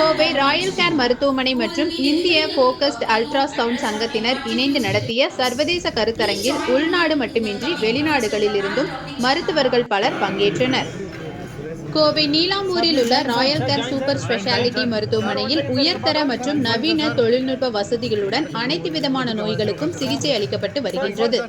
Kovai Royal care மருத்துவமனை மற்றும் இந்திய போக்கஸ்ட் அல்ட்ரா சவுண்ட் சங்கத்தினர் இணைந்து நடத்திய சர்வதேச கருத்தரங்கில் உள்நாடு மட்டுமின்றி வெளிநாடுகளில் இருந்தும் மருத்துவர்கள் பலர் பங்கேற்றனர். கோவை நீலாம்பூரில் உள்ள ராயல் கேர் சூப்பர் ஸ்பெஷாலிட்டி மருத்துவமனையில் உயர்தர மற்றும் நவீன தொழில்நுட்ப வசதிகளுடன் அனைத்து விதமான நோய்களுக்கும் சிகிச்சை அளிக்கப்பட்டு வருகின்றது.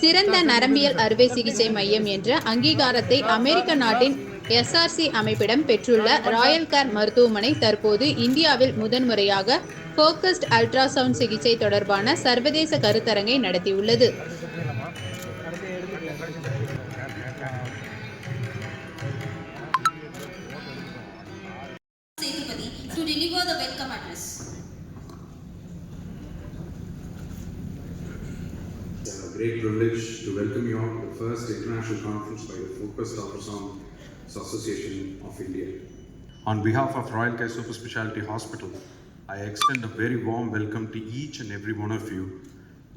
சிறந்த நரம்பியல் அறுவை சிகிச்சை மையம் என்ற அங்கீகாரத்தை அமெரிக்க நாட்டின் எஸ்ஆர்சி அமைப்பிடம் பெற்றுள்ள ராயல் கேர் மருத்துவமனை தற்போது இந்தியாவில் முதன்முறையாக ஃபோக்கஸ்ட் அல்ட்ராசவுண்ட் சிகிச்சை தொடர்பான சர்வதேச கருத்தரங்கை நடத்தியுள்ளது. It's a great privilege to welcome you all to the first international conference by the Focused Ultrasound Association of India. On behalf of Royal Care Super Speciality Hospital, I extend a very warm welcome to each and every one of you.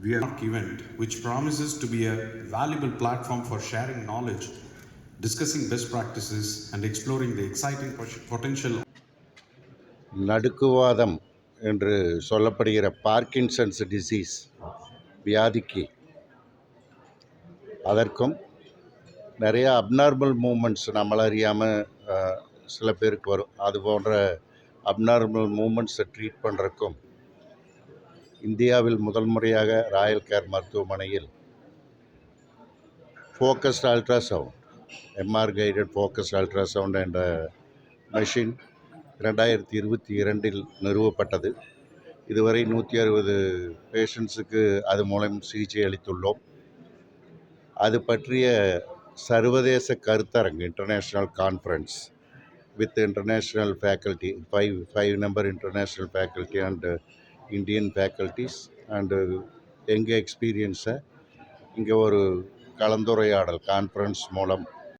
We are an event which promises to be a valuable platform for sharing knowledge, discussing best practices, and exploring the exciting pot- potential நடுக்குவாதம் என்று சொல்லப்படுகிற Parkinson's disease வியாதிக்கு அதற்கும் நிறைய abnormal moments நம்மளை அறியாமல் சில பேருக்கு வரும். அது போன்ற அப்நார்மல் மூமெண்ட்ஸை ட்ரீட் பண்ணுறக்கும் இந்தியாவில் முதல் முறையாக ராயல் கேர் மருத்துவமனையில் focused ultrasound M R guided focused ultrasound என்ற மெஷின் ரெண்டாயிரத்தி இருபத்தி இரண்டில் நிறுவப்பட்டது. இதுவரை நூற்றி அறுபது பேஷண்ட்ஸுக்கு அது மூலம் சிகிச்சை அளித்துள்ளோம். அது பற்றிய சர்வதேச கருத்தரங்கு international conference with international faculty five five number international faculty and Indian faculties and எங்கள் எக்ஸ்பீரியன்ஸை இங்கே ஒரு கலந்துரையாடல் கான்ஃபரன்ஸ் மூலம்